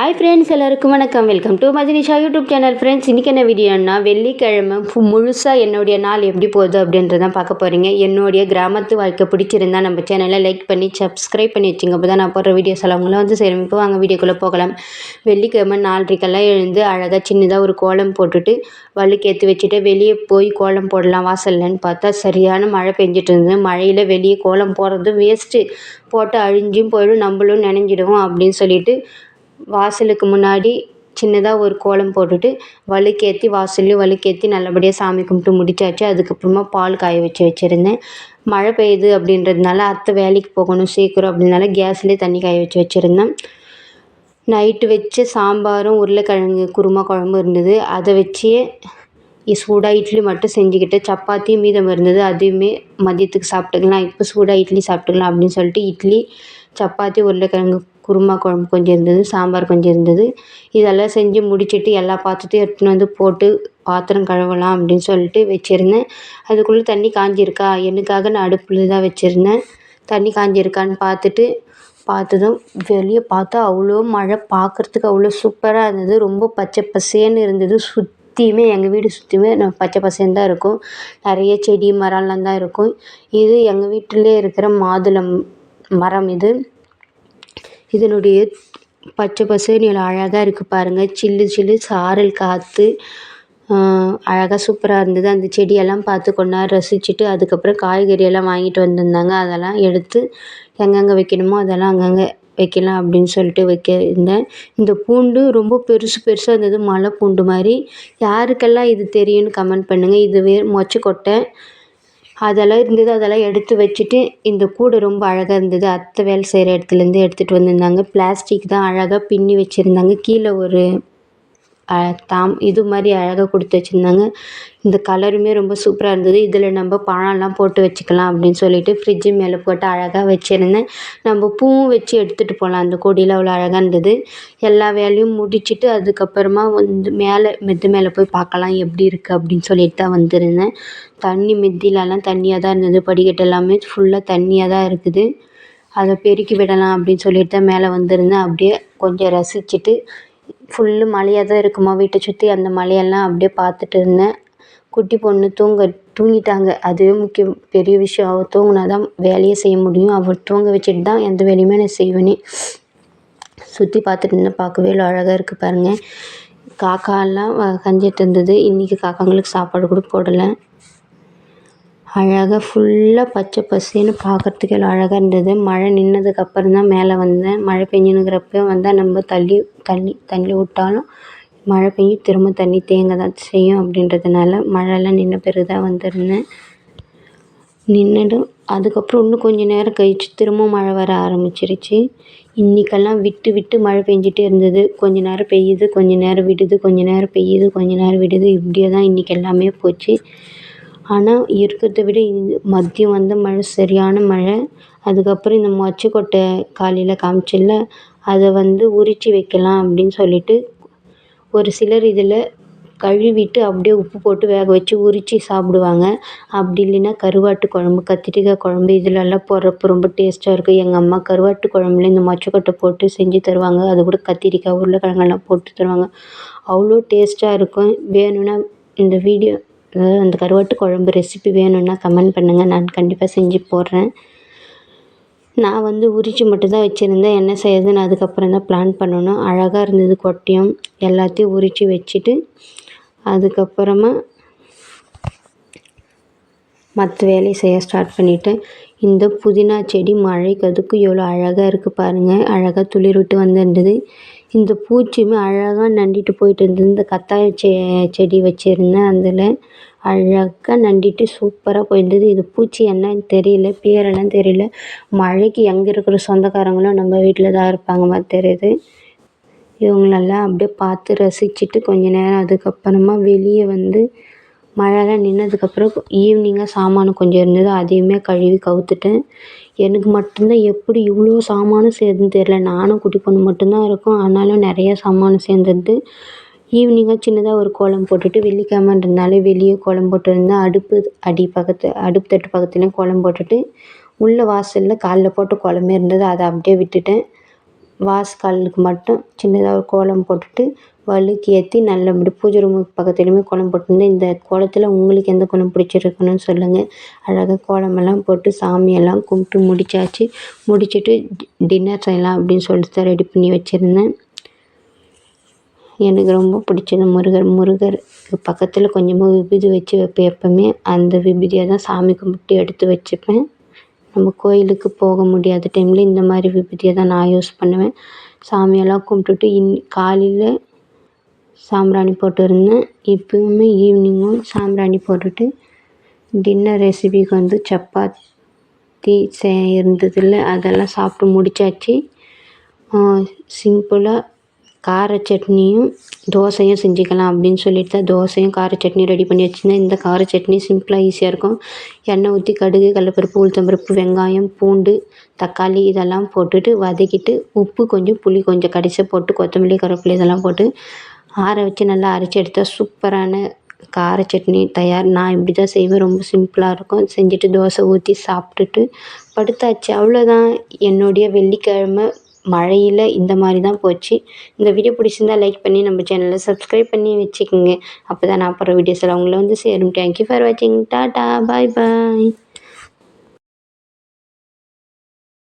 Hi friends எல்லாருக்கும் வணக்கம். Welcome to Madhinisha YouTube channel friends இன்றைக்கி என்ன வீடியோன்னா வெள்ளிக்கிழமை ஃபு- என்னுடைய நாள் எப்படி போகுது அப்படின்றதான் பார்க்க போகிறீங்க என்னுடைய கிராமத்து வாழ்க்கை பிடிச்சிருந்தா நம்ம சேனலை லைக் பண்ணி சப்ஸ்கிரைப் பண்ணி வச்சுங்க. அப்போ தான் நான் போடுற வீடியோஸ் அவங்களும் வந்து சேமிப்பு வாங்க வீடியோக்குள்ளே போகலாம். வெள்ளிக்கிழமை நாலரைக்கெல்லாம் எழுந்து அழகாக சின்னதாக ஒரு கோலம் போட்டுட்டு வழுக்கேற்றி வச்சுட்டு வெளியே போய் கோலம் போடலாம் வாசல்லன்னு பார்த்தா சரியான மழை பெஞ்சிட்டு இருந்தது. மழையில் வெளியே கோலம் போடுறதும் வேஸ்ட்டு போட்டு அழிஞ்சும் போயிடும் நம்மளும் நினைஞ்சிடுவோம் அப்படின்னு சொல்லிட்டு வாசலுக்கு முன்னாடி சின்னதாக ஒரு கோலம் போட்டுட்டு வழுக்கேற்றி வாசல்லையும் வழுக்கேற்றி நல்லபடியாக சாமி கும்பிட்டு முடிச்சாச்சு. அதுக்கப்புறமா பால் காய வச்சு வச்சுருந்தேன். மழை பெய்யுது அப்படின்றதுனால அத்தை வேலைக்கு போகணும் சீக்கிரம் அப்படின்னால கேஸ்லேயே தண்ணி காய வச்சு வச்சுருந்தேன். நைட்டு வச்ச சாம்பாரும் உருளைக்கிழங்கு குருமா குழம்பு இருந்தது. அதை வச்சே சூடாக இட்லி மட்டும் செஞ்சுக்கிட்டு சப்பாத்தியும் மீதம் இருந்தது. அதையுமே மதியத்துக்கு சாப்பிட்டுக்கலாம். இப்போ சூடாக இட்லி சாப்பிட்டுக்கலாம் அப்படின்னு சொல்லிட்டு இட்லி சப்பாத்தி உருளைக்கிழங்கு குருமா குழம்பு கொஞ்சம் இருந்தது சாம்பார் கொஞ்சம் இருந்தது. இதெல்லாம் செஞ்சு முடிச்சுட்டு எல்லா பாத்திரத்தையும் எடுத்துன்னு வந்து போட்டு பாத்திரம் கழுவலாம் அப்படின்னு சொல்லிட்டு வச்சுருந்தேன். அதுக்குள்ளே தண்ணி காஞ்சிருக்கா? எனக்காக நான் அடுப்பில் தான் வச்சுருந்தேன். தண்ணி காஞ்சிருக்கான்னு பார்த்துட்டு பார்த்ததும் வெளியே பார்த்தா அவ்வளோ மழை பார்க்குறதுக்கு அவ்வளோ சூப்பராக இருந்தது. ரொம்ப பச்சை பசேன்னு இருந்தது. சுற்றியுமே எங்கள் வீடு சுற்றியுமே நான் பச்சை பசேன்னு தான் இருக்கும். நிறைய செடி மரம்லாம் தான் இருக்கும். இது எங்கள் வீட்டிலே இருக்கிற மாதுளம் மரம் இது. இதனுடைய பச்சை பசேல்னு இவ்வளோ அழகாக இருக்குது பாருங்கள் சில்லு சில்லு சாரல் காற்று அழகாக சூப்பராக இருந்தது. அந்த செடியெல்லாம் பார்த்து கொஞ்ச நேரம் ரசிச்சுட்டு அதுக்கப்புறம் காய்கறி எல்லாம் வாங்கிட்டு வந்திருந்தாங்க. அதெல்லாம் எடுத்து எங்கெங்கே வைக்கணுமோ அதெல்லாம் அங்கங்கே வைக்கலாம் அப்படின்னு சொல்லிட்டு வைக்க இருந்தேன் இந்த பூண்டு ரொம்ப பெருசு பெருசாக இருந்தது. மலை பூண்டு மாதிரி. யாருக்கெல்லாம் இது தெரியும்னு கமெண்ட் பண்ணுங்கள் இது வே மொச்சக்கொட்டை அதெல்லாம் இருந்தது அதெல்லாம் எடுத்து வச்சுட்டு இந்த கூடை ரொம்ப அழகாக இருந்தது. அத்தை வேலை செய்கிற இடத்துலேருந்து எடுத்துகிட்டு வந்திருந்தாங்க. பிளாஸ்டிக் தான் அழகாக பின்னி வச்சுருந்தாங்க. கீழே ஒரு தாம் இது மாதிரி அழகாக கொடுத்து வச்சுருந்தாங்க. இந்த கலருமே ரொம்ப சூப்பராக இருந்தது. இதில் நம்ம பழம்லாம் போட்டு வச்சுக்கலாம் அப்படின்னு சொல்லிட்டு ஃப்ரிட்ஜு மேலே போட்டு அழகாக வச்சுருந்தேன். நம்ம பூவும் வச்சு எடுத்துகிட்டு போகலாம் அந்த கொடியில் அவ்வளோ அழகாக இருந்தது. எல்லா வேலையும் முடிச்சிட்டு அதுக்கப்புறமா வந்து மேலே மெத்து மேலே போய் பார்க்கலாம் எப்படி இருக்குது அப்படின்னு சொல்லிட்டு தான் வந்திருந்தேன். தண்ணி மெத்திலலாம் தண்ணியாக தான் இருந்தது. படிக்கட்டு எல்லாமே ஃபுல்லாக தண்ணியாக தான் இருக்குது. அதை பெருக்கி விடலாம் அப்படின்னு சொல்லிட்டு தான் மேலே வந்திருந்தேன். அப்படியே கொஞ்சம் ரசிச்சுட்டு ஃபுல்லு மலையாக தான் இருக்குமா? வீட்டை சுற்றி அந்த மலையெல்லாம் அப்படியே பார்த்துட்டு இருந்தேன். குட்டி பொண்ணு தூங்க தூங்கிட்டாங்க. அதுவே முக்கியம் பெரிய விஷயம். அவள் தூங்கினா தான் வேலையே செய்ய முடியும். அவள் தூங்க வச்சுட்டு தான் எந்த வேலையுமே நான் செய்வேனே. சுற்றி பார்த்துட்டு இருந்தேன். பார்க்கவே அழகாக இருக்குது பாருங்கள் காக்காலாம் வ- கஞ்சிட்டு இருந்தது இன்றைக்கி காக்காங்களுக்கு சாப்பாடு கூட போடலை. அழகாக ஃபுல்லாக பச்சை பசேன்னு பார்க்கறதுக்கு எவ்வளோ அழகாக இருந்தது. மழை நின்னதுக்கப்புறம் தான் மேலே வந்தேன். மழை பெஞ்சுனுங்கிறப்பையும் வந்தால் நம்ம தள்ளி தண்ணி தள்ளி விட்டாலும் மழை பெஞ்சு திரும்ப தண்ணி தேங்க தான் செய்யும் அப்படின்றதுனால மழைலாம் நின்ற பிறகு தான் வந்திருந்தேன். நின்றுடும் அதுக்கப்புறம் இன்னும் கொஞ்சம் நேரம் கழிச்சு திரும்ப மழை வர ஆரம்பிச்சிருச்சு. இன்றைக்கெல்லாம் விட்டு விட்டு மழை பெஞ்சிட்டே இருந்தது. கொஞ்ச நேரம் பெய்யுது கொஞ்ச நேரம் விடுது கொஞ்ச நேரம் பெய்யுது கொஞ்ச நேரம் விடுது. இப்படியே தான் இன்றைக்கி எல்லாமே போச்சு. ஆனால் இருக்கிறத விட மதியம் வந்த மழை சரியான மழை. அதுக்கப்புறம் இந்த மொச்சக்கொட்டை காலையில் காமிச்சேன்ல அதை வந்து உரித்து வைக்கலாம் அப்படின்னு சொல்லிட்டு ஒரு சிலர் இதில் கழுவிட்டு அப்படியே உப்பு போட்டு வேக வச்சு உரித்து சாப்பிடுவாங்க. அப்படி இல்லைன்னா கருவாட்டு குழம்பு கத்திரிக்காய் குழம்பு இதிலெல்லாம் போடுறப்ப ரொம்ப டேஸ்ட்டாக இருக்கும். எங்கள் அம்மா கருவாட்டு குழம்புல இந்த மொச்சக்கொட்டை போட்டு செஞ்சு தருவாங்க. அது கூட கத்திரிக்காய் உருளைக்கிழங்கெல்லாம் போட்டு தருவாங்க. அவ்வளோ டேஸ்ட்டாக இருக்கும். வேணும்னா இந்த வீடியோ அந்த கருவாட்டு குழம்பு ரெசிபி வேணும்னா கமெண்ட் பண்ணுங்கள் நான் கண்டிப்பாக செஞ்சு போடுறேன். நான் வந்து உரித்து மட்டும்தான் வச்சுருந்தேன். என்ன செய்யறதுன்னு அதுக்கப்புறம் தான் பிளான் பண்ணணும். அழகாக இருந்தது கொட்டையும் எல்லாத்தையும் உரித்து வச்சுட்டு அதுக்கப்புறமா மற்ற வேலையை செய்ய ஸ்டார்ட் பண்ணிட்டேன். இந்த புதினா செடி மழைக்கு அதுக்கு எவ்வளோ அழகாக இருக்குது பாருங்கள் அழகாக துளிர் விட்டு வந்துருந்தது. இந்த பூச்சியுமே அழகாக நண்டிட்டு போயிட்டு இருந்தது. இந்த கத்தாய செ செடி வச்சுருந்தேன். அதில் அழகாக நண்டிட்டு சூப்பராக போயிருந்தது. இது பூச்சி என்னன்னு தெரியல பேரெல்லாம் தெரியல. மழைக்கு எங்கே இருக்கிற சொந்தக்காரங்களும் நம்ம வீட்டில் தான் இருப்பாங்க மாதிரி தெரியுது. இவங்களெல்லாம் அப்படியே பார்த்து ரசிச்சுட்டு கொஞ்ச நேரம் அதுக்கப்புறமா வெளியே வந்து மழைலாம் நின்னதுக்கப்புறம் ஈவினிங்காக சாமான் கொஞ்சம் இருந்தது. அதையுமே கழுவி கவுத்துட்டேன். எனக்கு மட்டும்தான் எப்படி இவ்வளோ சாமானும் சேர்ந்துன்னு தெரில நானும் குட்டி பொண்ணு மட்டும்தான் இருக்கோம். ஆனாலும் நிறைய சாமானம் சேர்ந்துருது ஈவினிங்காக சின்னதாக ஒரு கோலம் போட்டுட்டு இருந்தாலே வெளியே கோலம் போட்டிருந்தேன் அடுப்பு அடி பக்கத்து அடுப்பு தட்டு பக்கத்துலேயும் கோலம் போட்டுட்டு உள்ள வாசலில் காலைல போட்ட கோலமே இருந்தது. அதை அப்படியே விட்டுட்டேன். வாசக்காலுக்கு மட்டும் சின்னதாக ஒரு கோலம் போட்டுட்டு வலுக்கு ஏற்றி நல்லபடி பூஜை ரூமுக்கு பக்கத்துலேயுமே கோலம் போட்டிருந்தேன். இந்த கோலத்தில் உங்களுக்கு எந்த கோலம் பிடிச்சிருக்குன்னு சொல்லுங்கள் அழகாக கோலமெல்லாம் போட்டு சாமியெல்லாம் கும்பிட்டு முடித்தாச்சு முடிச்சுட்டு டின்னர் செய்யலாம் அப்படின்னு சொல்லிட்டு தான் ரெடி பண்ணி வச்சுருந்தேன். எனக்கு ரொம்ப பிடிச்சது முருகர். முருகர் பக்கத்தில் கொஞ்சமாக விபூதி வச்சு வைப்பேன் எப்போவுமே. அந்த விபூதியை தான் சாமி கும்பிட்டு எடுத்து வச்சுப்பேன். நம்ம கோயிலுக்கு போக முடியாத டைமில் இந்த மாதிரி விபூதியை தான் நான் யூஸ் பண்ணுவேன். சாமியெல்லாம் கும்பிட்டுட்டு இன் காலையில் சாம்பிராணி போட்டிருந்தேன் இப்போவுமே ஈவினிங்கும் சாம்பிராணி போட்டுட்டு டின்னர் ரெசிபிக்கு வந்து சப்பாத்தி சே இருந்ததில்ல. அதெல்லாம் சாப்பிட்டு முடித்தாச்சு சிம்பிளாக கார சட்னியும் தோசையும் செஞ்சுக்கலாம் அப்படின்னு சொல்லிட்டு தான் தோசையும் கார சட்னி ரெடி பண்ணி வச்சுருந்தேன். இந்த கார சட்னி சிம்பிளாக ஈஸியாக இருக்கும். எண்ணெய் ஊற்றி கடுகு கடலப்பருப்பு உளுத்தம்பருப்பு வெங்காயம் பூண்டு தக்காளி இதெல்லாம் போட்டுட்டு வதக்கிட்டு உப்பு கொஞ்சம் புளி கொஞ்சம் கடைசியாக போட்டு கொத்தமல்லி கருவேப்பிலை இதெல்லாம் போட்டு ஆற வச்சு நல்லா அரைச்சி எடுத்தால் சூப்பரான கார சட்னி தயார். நான் இப்படி தான் செய்வேன். ரொம்ப சிம்பிளாக இருக்கும். செஞ்சுட்டு தோசை ஊற்றி சாப்பிட்டுட்டு படுத்தாச்சு. அவ்வளோதான் என்னுடைய வெள்ளிக்கிழமை மழையில் இந்த மாதிரி தான் போச்சு. இந்த வீடியோ பிடிச்சிருந்தா லைக் பண்ணி நம்ம சேனலை சப்ஸ்கிரைப் பண்ணி வச்சுக்கோங்க. அப்போ தான் நான் அப்புறம் வீடியோஸ் எல்லாம் உங்களை வந்து சேரும். தேங்க்யூ ஃபார் வாட்சிங் டாட்டா பாய் பாய்